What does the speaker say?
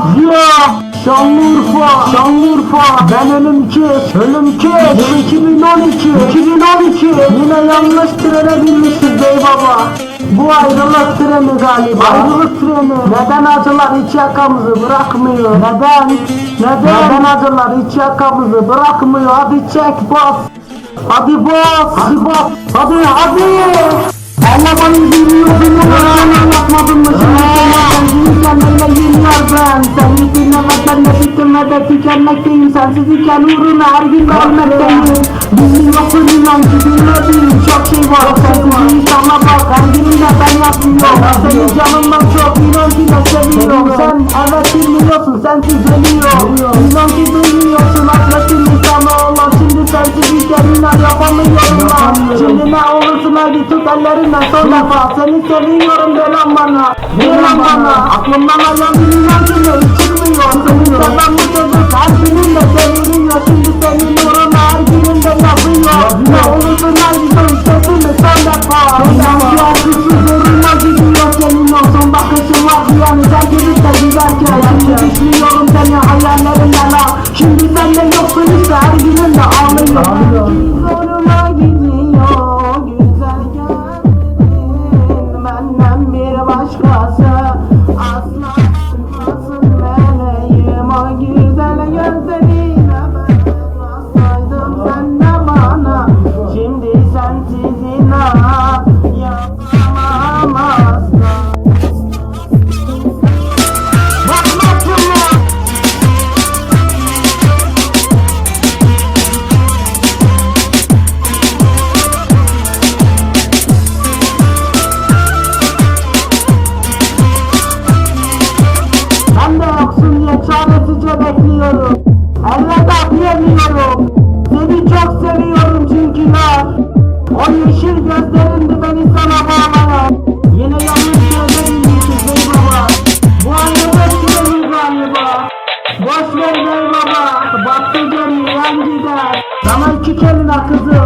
Ya Şanlıurfa Şanlıurfa Ben Ölümküz Yıl 2012 2012 Yine yanlış trene binmişiz bey baba bu ayrılık treni galiba. Ayrılık treni. Neden acılar iç yakamızı bırakmıyor? Neden? Neden? Neden acılar iç yakamızı bırakmıyor? Hadi çek bas. Hadi bas. Hadi bas. Hadi hadi. Anlamanı bilmiyorsun Bitirme de tükenmekteyim. Sensiz iken uğruna her gün ölmekteyim. Bizim yoksun inan ki bilmediğim çok şey var. Sensiz insana bak her gününde ben yapmıyorum. Seni canımdan çok inan ki de seviyorum. Sen evet bilmiyorsun sensiz ölüyor. İnan ki duymuyorsun hasretin insana olan. Şimdi sensiz iken inan yapamıyorum lan. Şimdi ne olursun hadi tut ellerinden son defa. Seni seviyorum de lan bana. De lan bana. Aklımdan alan bir inan ki ne çıkmıyor. Seni seven bu çocuk her gününde seviliyor. Şimdi senin uğruna her gününde yapıyor. Ne olursun hadi duy sesimi son defa. İnan ki akılsız zoruna gidiyor senin olsun. Bakışın var yani sen gidip de giderken. Şimdi düşünüyorum seni hayallerinden ha. Şimdi sen de yoksun Düşür gözlerinde beni sana bağlana Yine yanlış şeyler ilgisiz baba Bu ayrılık gibi galiba. Boş ver baba Baktı geri yan gider Sana iki kelime kızı